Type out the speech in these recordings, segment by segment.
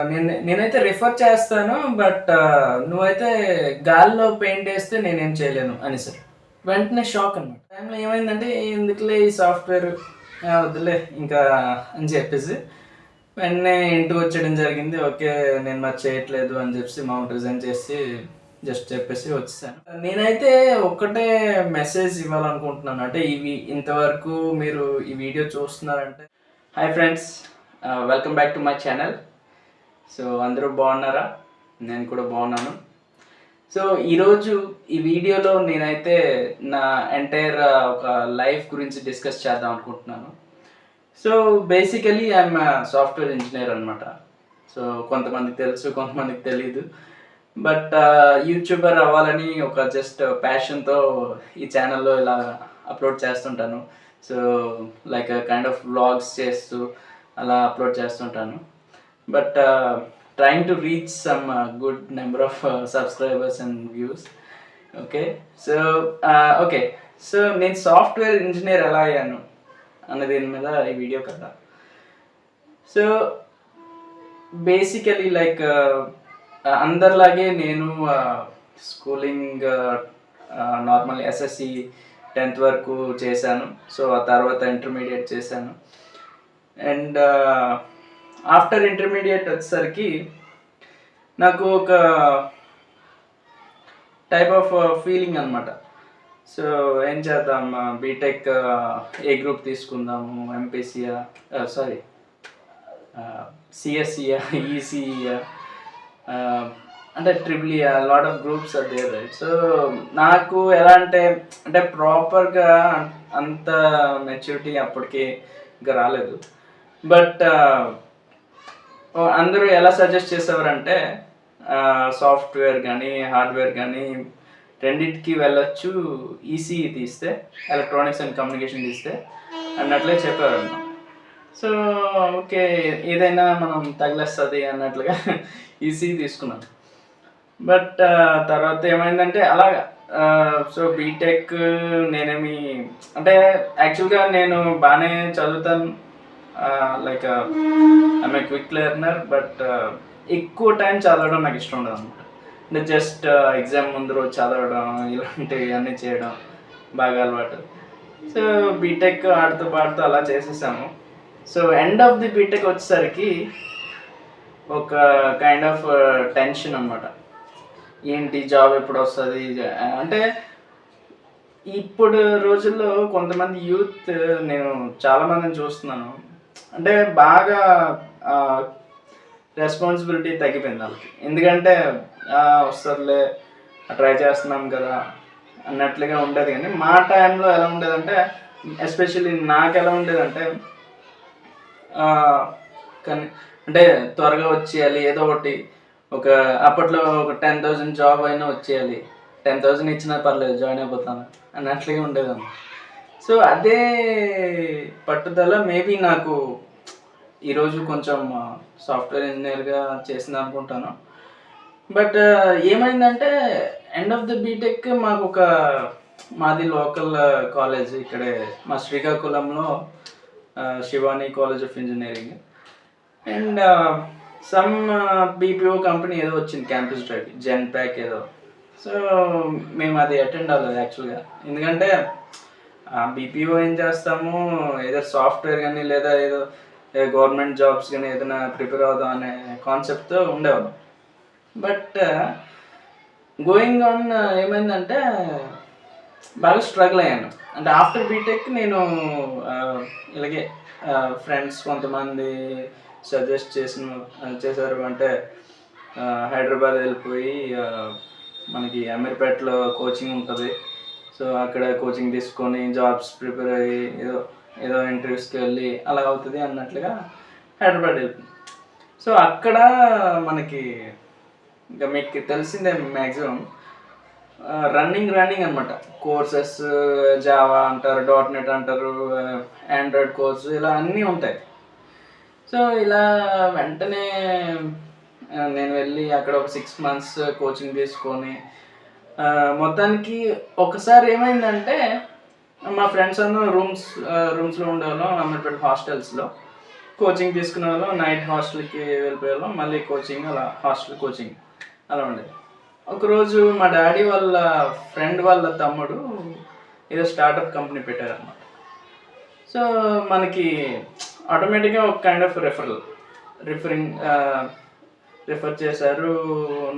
నేను నేనైతే రిఫర్ చేస్తాను బట్ uh, నువ్వైతే గాల్లో పెయింట్ వేస్తే నేనేం చేయలేను అని సార్ వెంటనే షాక్ అనమాట టైంలో ఏమైందంటే ఎందుకులే ఈ సాఫ్ట్వేర్ వద్దులే ఇంకా అని చెప్పేసి వెంటనే ఇంటికి వచ్చేయడం జరిగింది. ఓకే నేను మరి చేయట్లేదు అని చెప్పేసి మౌంట్ రిజైన్ చేసి జస్ట్ చెప్పేసి వచ్చేసాను. నేనైతే ఒక్కటే మెసేజ్ ఇవ్వాలనుకుంటున్నాను. అంటే ఇవి ఇంతవరకు మీరు ఈ video చూస్తున్నారంటే. Hi friends welcome back to my channel so అందరూ బాగున్నారా? నేను కూడా బాగున్నాను. సో ఈరోజు ఈ వీడియోలో నేనైతే నా ఎంటైర్ ఒక లైఫ్ గురించి డిస్కస్ చేద్దాం అనుకుంటున్నాను. So basically I'm software engineer అనమాట సో కొంతమందికి తెలుసు కొంతమందికి తెలియదు బట్ యూట్యూబర్ అవ్వాలని ఒక జస్ట్ ప్యాషన్తో ఈ ఛానల్లో ఇలా అప్లోడ్ చేస్తుంటాను. So like kind of vlogs చేస్తూ అలా అప్లోడ్ చేస్తుంటాను. But trying to reach some good number of subscribers and views okay so okay so నేను సాఫ్ట్వేర్ ఇంజనీర్ ఎలా అయ్యాను? అన్న దీని మీద ఈ వీడియో కదా సో బేసికలీ లైక్ అందరిలాగే నేను స్కూలింగ్ నార్మల్ ఎస్ఎస్సి టెన్త్ వరకు చేశాను. సో ఆ తర్వాత ఇంటర్మీడియట్ చేశాను. అండ్ ఆఫ్టర్ ఇంటర్మీడియట్ వచ్చేసరికి నాకు ఒక టైప్ ఆఫ్ ఫీలింగ్ అనమాట సో ఏం చేద్దాం బీటెక్ ఏ గ్రూప్ తీసుకుందాము ఎంపీసీయా సారీ సిఎస్సియా ఈసీఈయా అంటే ట్రిపుల్ లాట్ ఆఫ్ గ్రూప్స్ అదే రైట్ సో నాకు ఎలా అంటే అంటే ప్రాపర్గా అంత మెచ్యూరిటీ అప్పటికి ఇంకా రాలేదు. బట్ అందరూ ఎలా సజెస్ట్ చేసేవారంటే సాఫ్ట్వేర్ కానీ హార్డ్వేర్ కానీ రెండింటికి వెళ్ళొచ్చు ఈసీఈ తీస్తే ఎలక్ట్రానిక్స్ అండ్ కమ్యూనికేషన్ తీస్తే అన్నట్లే చెప్పారు సో ఓకే ఏదైనా మనం తగిలేస్తుంది అన్నట్లుగా ఈసీఈ తీసుకున్నాను బట్ తర్వాత ఏమైందంటే అలా సో బీటెక్ నేనేమి అంటే యాక్చువల్గా నేను బాగానే చదువుతాను like I'm a quick learner but ఎక్కువ టైం చదవడం నాకు ఇష్టం ఉండదు అనమాట అంటే జస్ట్ ఎగ్జామ్ uh, ముందు రోజు చదవడం ఇలాంటివి అన్నీ చేయడం బాగా అలవాటు. సో బీటెక్ ఆడుతూ పాడుతూ అలా చేసేసాము. So end of the B Tech వచ్చేసరికి ఒక కైండ్ ఆఫ్ టెన్షన్ అనమాట ఏంటి జాబ్ ఎప్పుడు వస్తుంది? అంటే ఇప్పుడు రోజుల్లో కొంతమంది యూత్ నేను చాలామందిని చూస్తున్నాను. అంటే బాగా రెస్పాన్సిబిలిటీ తగ్గిపోయింది వాళ్ళకి. ఎందుకంటే వస్తారులే ట్రై చేస్తున్నాం కదా అన్నట్లుగా ఉండేది. కానీ మా టైంలో ఎలా ఉండేదంటే ఎస్పెషల్లీ నాకు ఎలా ఉండేదంటే కానీ అంటే త్వరగా వచ్చేయాలి ఏదో ఒకటి ఒక అప్పట్లో ఒక టెన్ థౌజండ్ జాబ్ అయినా వచ్చేయాలి. టెన్ థౌజండ్ ఇచ్చినా పర్లేదు జాయిన్ అయిపోతాను అన్నట్లుగా ఉండేదాన్ని. సో అదే పట్టుదల మేబీ నాకు ఈరోజు కొంచెం సాఫ్ట్వేర్ ఇంజనీర్గా చేసింది అనుకుంటాను. బట్ ఏమైందంటే ఎండ్ ఆఫ్ ద బీటెక్ మాకు ఒక మాది లోకల్ కాలేజ్ ఇక్కడే మా శ్రీకాకుళంలో Shivani college of engineering. And some BPO company ఏదో వచ్చింది క్యాంపస్ డ్రైవ్ జెన్ ప్యాక్ ఏదో. సో మేము అది అటెండ్ అవ్వలేదు యాక్చువల్గా. ఎందుకంటే బీపీఓ ఏం చేస్తాము? ఏదో సాఫ్ట్వేర్ కానీ లేదా ఏదో గవర్నమెంట్ జాబ్స్ కానీ ఏదైనా ప్రిపేర్ అవుదాం అనే కాన్సెప్ట్తో ఉండేవాళ్ళం. బట్ గోయింగ్ ఆన్ ఏమైందంటే బాగా స్ట్రగుల్ అయ్యాను. అంటే ఆఫ్టర్ బీటెక్ నేను ఇలాగే ఫ్రెండ్స్ కొంతమంది సజెస్ట్ చేసిన చేశారు. అంటే హైదరాబాద్ వెళ్ళిపోయి మనకి అమీర్పేటలో కోచింగ్ ఉంటుంది. సో అక్కడ కోచింగ్ తీసుకొని జాబ్స్ ప్రిపేర్ అయ్యి ఏదో ఏదో ఇంటర్వ్యూస్కి వెళ్ళి అలా అవుతుంది అన్నట్లుగా హైదరాబాద్ వెళ్తుంది. సో అక్కడ మనకి ఇంకా మీకు తెలిసిందే మ్యాక్సిమం రన్నింగ్ రన్నింగ్ అనమాట కోర్సెస్ జావా అంటారు డాట్ నెట్ అంటారు ఆండ్రాయిడ్ కోర్స్ ఇలా అన్నీ ఉంటాయి. సో ఇలా వెంటనే నేను వెళ్ళి అక్కడ ఒక సిక్స్ మంత్స్ కోచింగ్ తీసుకొని మొత్తానికి ఒకసారి ఏమైందంటే మా ఫ్రెండ్స్ అందరం రూమ్స్ రూమ్స్లో ఉండేవాళ్ళం అమీర్పేట హాస్టల్స్లో కోచింగ్ తీసుకునే వాళ్ళం నైట్ హాస్టల్కి వెళ్ళిపోయేవాళ్ళం మళ్ళీ కోచింగ్ అలా హాస్టల్ కోచింగ్ అలా ఉండేది. ఒకరోజు మా డాడీ వాళ్ళ ఫ్రెండ్ వాళ్ళ తమ్ముడు ఏదో స్టార్టప్ కంపెనీ పెట్టారన్నమాట. సో మనకి ఆటోమేటిక్గా ఒక kind of referral referring refer చేశారు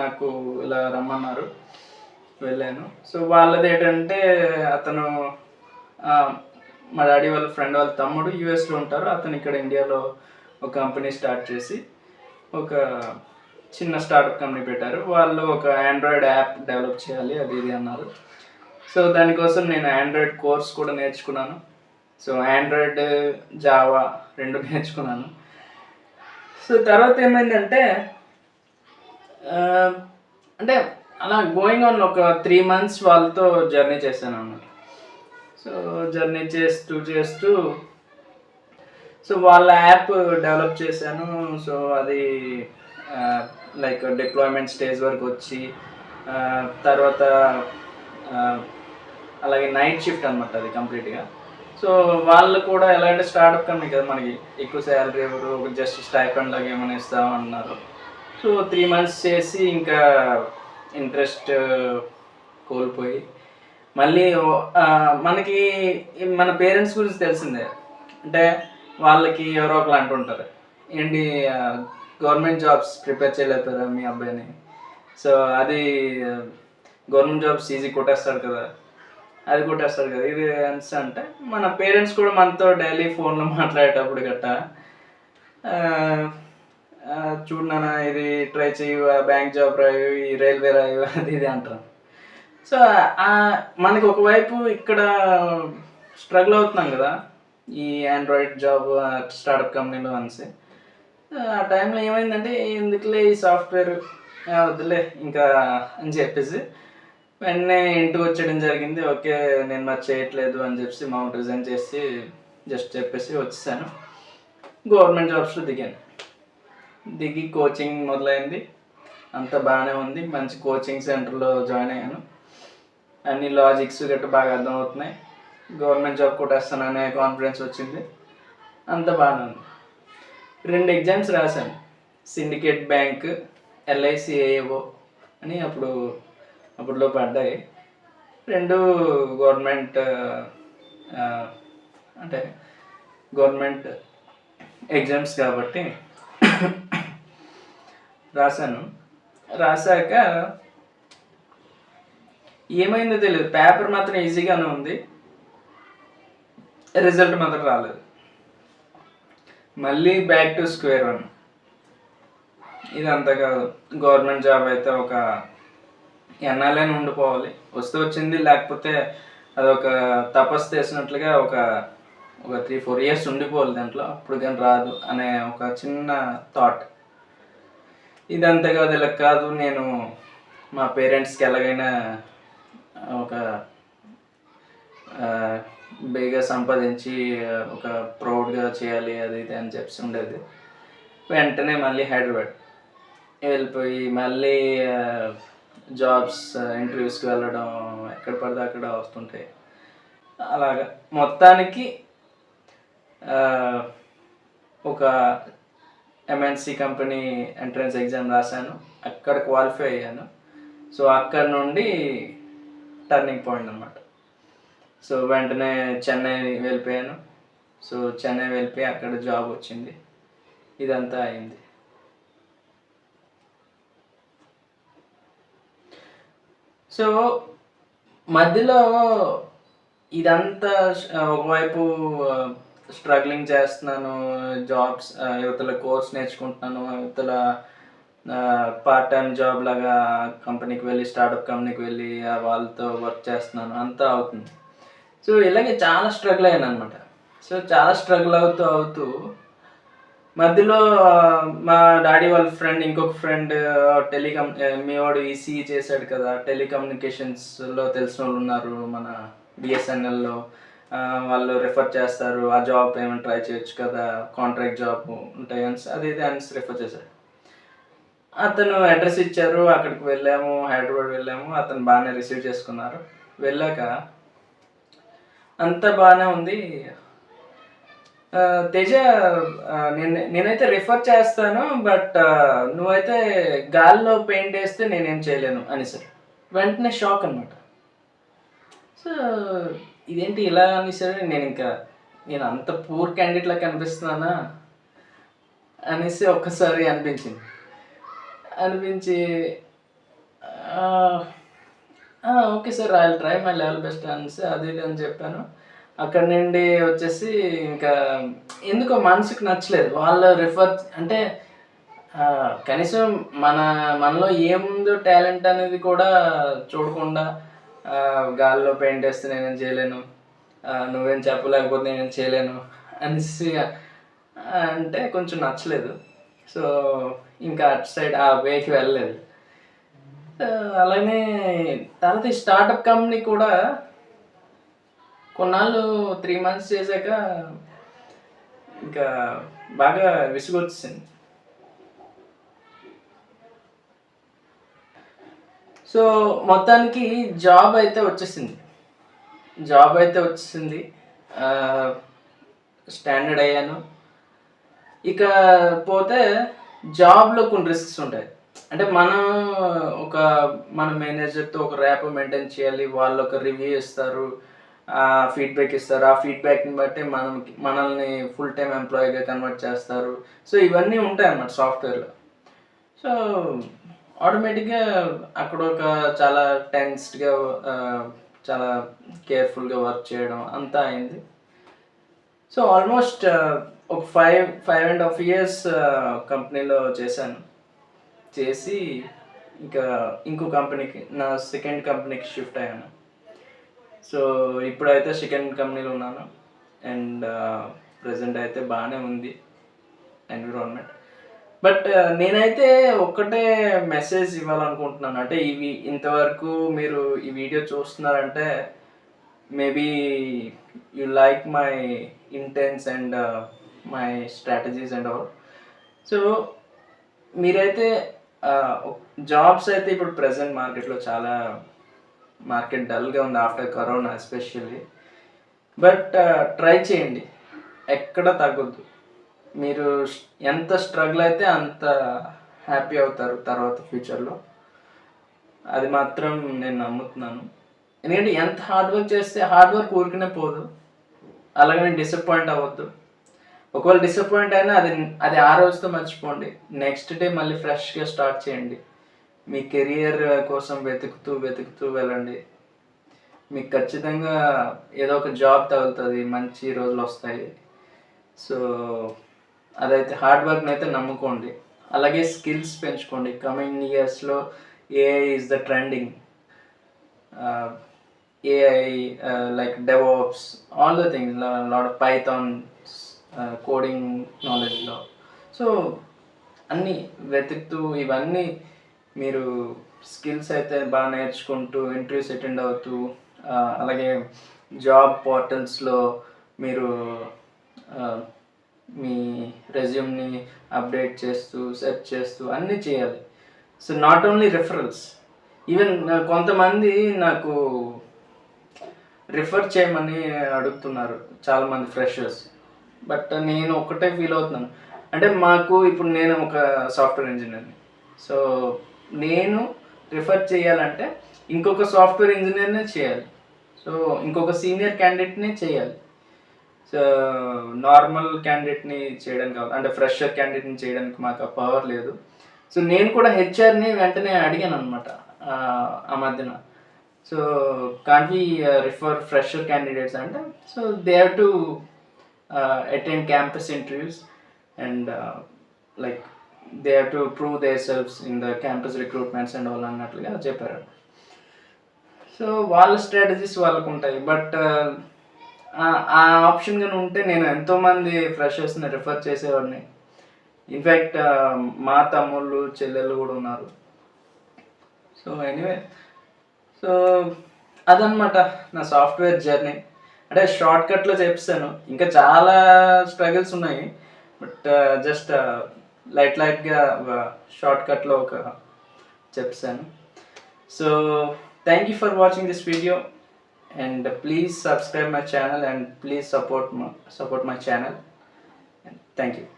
నాకు ఇలా రమ్మన్నారు. వెళ్ళాను. సో వాళ్ళది ఏంటంటే అతను మా డాడీ వాళ్ళ ఫ్రెండ్ వాళ్ళ తమ్ముడు యూఎస్లో ఉంటారు. అతను ఇక్కడ ఇండియాలో ఒక కంపెనీ స్టార్ట్ చేసి ఒక చిన్న స్టార్ట్అప్ కంపెనీ పెట్టారు. వాళ్ళు ఒక ఆండ్రాయిడ్ యాప్ డెవలప్ చేయాలి అది ఇది అన్నారు. సో దానికోసం నేను ఆండ్రాయిడ్ కోర్స్ కూడా నేర్చుకున్నాను. సో ఆండ్రాయిడ్ జావా రెండు నేర్చుకున్నాను. సో తర్వాత ఏమైందంటే అంటే అలా గోయింగ్ ఆన్ ఒక త్రీ మంత్స్ వాళ్ళతో జర్నీ చేశాను అన్నమాట సో జర్నీ చేస్తూ చేస్తూ సో వాళ్ళ యాప్ డెవలప్ చేశాను. సో అది లైక్ డిప్లాయ్మెంట్ స్టేజ్ వరకు వచ్చి తర్వాత అలాగే నైట్ షిఫ్ట్ అనమాట అది కంప్లీట్గా సో వాళ్ళు కూడా ఎలా అంటే స్టార్ట్అప్ కంపెనీ కదా మనకి ఎక్కువ శాలరీ ఎవరు జస్ట్ స్టైఫండ్ లాగా ఏమైనా ఇస్తామన్నారు. సో త్రీ మంత్స్ చేసి ఇంకా ఇంట్రెస్ట్ కోల్పోయి. మళ్ళీ మనకి మన పేరెంట్స్ గురించి తెలిసిందే. అంటే వాళ్ళకి ఎవరో ఒకరు అంటుంటారు. ఏంటి గవర్నమెంట్ జాబ్స్ ప్రిపేర్ చేయలేతారా మీ అబ్బాయిని? సో అది గవర్నమెంట్ జాబ్స్ ఈజీ కొట్టేస్తాడు కదా. అది కొట్టేస్తాడు కదా. ఇది ఎంత అంటే మన పేరెంట్స్ కూడా మనతో డైలీ ఫోన్లో మాట్లాడేటప్పుడు గట్టా చూడు నాన్న ఇది ట్రై చేయు బ్యాంక్ జాబ్ రాయు ఈ రైల్వే రాయు అది ఇది అంటారు. సో మనకి ఒకవైపు ఇక్కడ స్ట్రగుల్ అవుతున్నాం కదా ఈ ఆండ్రాయిడ్ జాబ్ స్టార్ట్అప్ కంపెనీలో అనేసి. ఆ టైంలో ఏమైందంటే ఎందుకులే ఈ సాఫ్ట్వేర్ వద్దులే ఇంకా అని చెప్పేసి వెంటనే ఇంటికి వచ్చేయడం జరిగింది. ఓకే నేను మరి చేయట్లేదు అని చెప్పేసి మౌంట్ రిజైన్ చేసి జస్ట్ చెప్పేసి వచ్చేసాను. గవర్నమెంట్ జాబ్స్లో దిగాను. దిగి కోచింగ్ మొదలైంది. అంత బాగానే ఉంది. మంచి కోచింగ్ సెంటర్లో జాయిన్ అయ్యాను. అన్ని లాజిక్స్ గట్రా బాగా అర్థమవుతున్నాయి. గవర్నమెంట్ జాబ్ కొట్టేస్తాననే కాన్ఫిడెన్స్ వచ్చింది. అంత బాగానే ఉంది. రెండు ఎగ్జామ్స్ రాశాను. సిండికేట్ బ్యాంక్ ఎల్ఐసి ఏఏఓ అని అప్పుడు అప్పట్లో పడ్డాయి. రెండు గవర్నమెంట్ అంటే గవర్నమెంట్ ఎగ్జామ్స్ కాబట్టి రాశాను. రాశాక ఏమైందో తెలియదు. పేపర్ మాత్రం ఈజీగానే ఉంది. రిజల్ట్ మాత్రం రాలేదు. మళ్ళీ బ్యాక్ టు స్క్వేర్ వన్ ఇదంతా కాదు. గవర్నమెంట్ జాబ్ అయితే ఒక ఎన్నాళ్ళైనా ఉండిపోవాలి. వస్తే వచ్చింది లేకపోతే అదొక తపస్సు చేసినట్లుగా ఒక ఒక త్రీ ఫోర్ ఇయర్స్ ఉండిపోవాలి దాంట్లో. అప్పుడు కానీ రాదు అనే ఒక చిన్న థాట్ ఇదంతా కాదు ఇలా కాదు నేను మా పేరెంట్స్కి ఎలాగైనా ఒక బేగా సంపాదించి ఒక ప్రౌడ్గా చేయాలి అది ఇది అని చెప్పి ఉండేది. వెంటనే మళ్ళీ హైదరాబాద్ వెళ్ళిపోయి మళ్ళీ జాబ్స్ ఇంటర్వ్యూస్కి వెళ్ళడం ఎక్కడ పడితే అక్కడ వస్తుంటాయి. అలాగా. మొత్తానికి ఒక ఎంఎన్సి కంపెనీ ఎంట్రన్స్ ఎగ్జామ్ రాశాను. అక్కడ క్వాలిఫై అయ్యాను. సో అక్కడ నుండి టర్నింగ్ పాయింట్ అనమాట సో వెంటనే చెన్నై వెళ్ళిపోయాను. సో చెన్నై వెళ్ళిపోయి అక్కడ జాబ్ వచ్చింది. ఇదంతా అయింది. సో మధ్యలో ఇదంతా ఒకవైపు స్ట్రగ్లింగ్ చేస్తున్నాను జాబ్స్ యువతల కోర్స్ నేర్చుకుంటున్నాను యువతల పార్ట్ టైం జాబ్ లాగా కంపెనీకి వెళ్ళి స్టార్టప్ కంపెనీకి వెళ్ళి వాళ్ళతో వర్క్ చేస్తున్నాను. అంతా అవుతుంది. సో ఇలాగే చాలా స్ట్రగుల్ అయ్యాను అనమాట సో చాలా స్ట్రగుల్ అవుతూ అవుతూ మధ్యలో మా డాడీ వాళ్ళ ఫ్రెండ్ ఇంకొక ఫ్రెండ్ టెలికమ్ మీ వాడు ఈసీఈ చేశాడు కదా టెలికమ్యూనికేషన్స్లో తెలిసిన వాళ్ళు ఉన్నారు మన బిఎస్ఎన్ఎల్లో వాళ్ళు రిఫర్ చేస్తారు ఆ జాబ్ ఏమైనా ట్రై చేయొచ్చు కదా కాంట్రాక్ట్ జాబ్ ఉంటాయి అని. అది ఇది అని రిఫర్ చేశారు. అతను అడ్రస్ ఇచ్చారు అక్కడికి వెళ్ళాము హైదరాబాద్ వెళ్ళాము అతను బాగానే రిసీవ్ చేసుకున్నారు. వెళ్ళాక అంతా బాగానే ఉంది. తేజ నేను నేనైతే రిఫర్ చేస్తాను బట్ నువ్వైతే గాల్లో పెయింట్ వేస్తే నేనేం చేయలేను అని సార్ వెంటనే షాక్ అనమాట సో ఇదేంటి ఇలా అని నేను ఇంకా నేను అంత పూర్ క్యాండిడేట్ లా కనిపిస్తున్నానా? అనేసి ఒక్కసారి అనిపించింది. అనిపించి okay sir I try my level best అనేసి అది ఇది అని చెప్పాను. అక్కడ నుండి వచ్చేసి ఇంకా ఎందుకో మనసుకు నచ్చలేదు. వాళ్ళు రిఫర్ అంటే కనీసం మన మనలో ఏముందో టాలెంట్ అనేది కూడా చూడకుండా గాల్లో పెయింట్ వేస్తే నేనేం చేయలేను. నువ్వేం చెప్పలేకపోతే నేనేం చేయలేను. అనేసి అంటే కొంచెం నచ్చలేదు. సో ఇంకా అటు సైడ్ ఆ వేకి వెళ్ళలేదు. అలానే తర్వాత ఈ స్టార్టప్ కంపెనీ కూడా కొన్నాళ్ళు త్రీ మంత్స్ చేశాక ఇంకా బాగా విసుగొచ్చింది సో మొత్తానికి జాబ్ అయితే వచ్చేసింది. జాబ్ అయితే వచ్చేసింది. స్టాండర్డ్ అయ్యాను. ఇక పోతే జాబ్లో కొన్ని రిస్క్స్ ఉంటాయి. అంటే మనం ఒక మన మేనేజర్తో ఒక ర్యాప్ మెయింటైన్ చేయాలి. వాళ్ళు ఒక రివ్యూ ఇస్తారు. ఫీడ్బ్యాక్ ఇస్తారు. ఆ ఫీడ్బ్యాక్ని బట్టి మనం మనల్ని ఫుల్ టైం ఎంప్లాయీగా కన్వర్ట్ చేస్తారు. సో ఇవన్నీ ఉంటాయి అన్నమాట సాఫ్ట్వేర్లో సో ఆటోమేటిక్గా అక్కడ ఒక చాలా టెన్స్డ్గా చాలా కేర్ఫుల్గా వర్క్ చేయడం అంతా అయింది. సో ఆల్మోస్ట్ ఒక five five and half years కంపెనీలో చేశాను. చేసి ఇంకా ఇంకో కంపెనీకి నా సెకండ్ కంపెనీకి షిఫ్ట్ అయ్యాను. సో ఇప్పుడైతే సెకండ్ కంపెనీలో ఉన్నాను. అండ్ ప్రజెంట్ అయితే బాగానే ఉంది. ఎన్విరాన్మెంట్ బట్ నేనైతే ఒక్కటే మెసేజ్ ఇవ్వాలనుకుంటున్నాను. అంటే ఇవి ఇంతవరకు మీరు ఈ video చూస్తున్నారంటే maybe you like my intense and my strategies and all. So మీరైతే జాబ్స్ అయితే ఇప్పుడు ప్రజెంట్ మార్కెట్లో చాలా మార్కెట్ డల్గా ఉంది after corona especially. But try చేయండి. ఎక్కడ తగ్గొద్దు. మీరు ఎంత స్ట్రగుల్ అయితే అంత హ్యాపీ అవుతారు తర్వాత ఫ్యూచర్లో అది మాత్రం నేను నమ్ముతున్నాను. ఎందుకంటే ఎంత హార్డ్ వర్క్ చేస్తే హార్డ్ వర్క్ ఊరికనే పోదు. అలాగే డిసప్పాయింట్ అవ్వద్దు. ఒకవేళ డిసప్పాయింట్ అయినా అది అది ఆ రోజుతో మర్చిపోండి. నెక్స్ట్ డే మళ్ళీ ఫ్రెష్గా స్టార్ట్ చేయండి. మీ కెరియర్ కోసం వెతుకుతూ వెతుకుతూ వెళ్ళండి. మీకు ఖచ్చితంగా ఏదో ఒక జాబ్ తగులుతుంది మంచి రోజులు వస్తాయి. సో అదైతే హార్డ్ వర్క్ని అయితే నమ్ముకోండి. అలాగే స్కిల్స్ పెంచుకోండి. కమింగ్ ఇయర్స్లో AI is the trending AI like DevOps all the things lot Python coding నాలెడ్జ్లో so అన్నీ వెతుకుతూ ఇవన్నీ మీరు స్కిల్స్ అయితే బాగా నేర్చుకుంటూ ఇంటర్వ్యూస్ అటెండ్ అవుతూ అలాగే జాబ్ పోర్టల్స్లో మీరు మీ రెజ్యూమ్ని అప్డేట్ చేస్తూ సెర్చ్ చేస్తూ అన్నీ చేయాలి. So not only referrals even కొంతమంది నాకు రిఫర్ చేయమని అడుగుతున్నారు చాలామంది ఫ్రెషర్స్ బట్ నేను ఒకటే ఫీల్ అవుతున్నాను. అంటే మాకు ఇప్పుడు నేను ఒక సాఫ్ట్వేర్ ఇంజనీర్ని సో నేను రిఫర్ చేయాలంటే ఇంకొక సాఫ్ట్వేర్ ఇంజనీర్నే చేయాలి. సో ఇంకొక సీనియర్ క్యాండిడేట్నే చేయాలి. సో నార్మల్ క్యాండిడేట్ని చేయడానికి కాదు అంటే ఫ్రెషర్ క్యాండిడేట్ని చేయడానికి మాకు ఆ పవర్ లేదు. సో నేను కూడా హెచ్ఆర్ని వెంటనే అడిగాను అనమాట ఆ మధ్యన. So can't we refer fresher candidates అంటే so they have to attend campus interviews and like they have to prove their selfs in the campus recruitments and all అన్నట్లుగా చెప్పారు. సో వాళ్ళ స్ట్రాటజీస్ వాళ్ళకు ఉంటాయి బట్ ఆ ఆప్షన్ కానీ ఉంటే నేను ఎంతోమంది ఫ్రెషర్స్ని రిఫర్ చేసేవాడిని. ఇన్ఫ్యాక్ట్ మా తమ్ముళ్ళు చెల్లెళ్ళు కూడా ఉన్నారు. సో ఎనీవే సో అదనమాట నా సాఫ్ట్వేర్ జర్నీ అంటే షార్ట్ కట్లో చెప్పాను ఇంకా చాలా స్ట్రగుల్స్ ఉన్నాయి. బట్ జస్ట్ లైట్ లైట్గా షార్ట్ కట్లో ఒక చెప్పాను so thank you for watching this video and please subscribe my channel and please support my, support my channel. And thank you.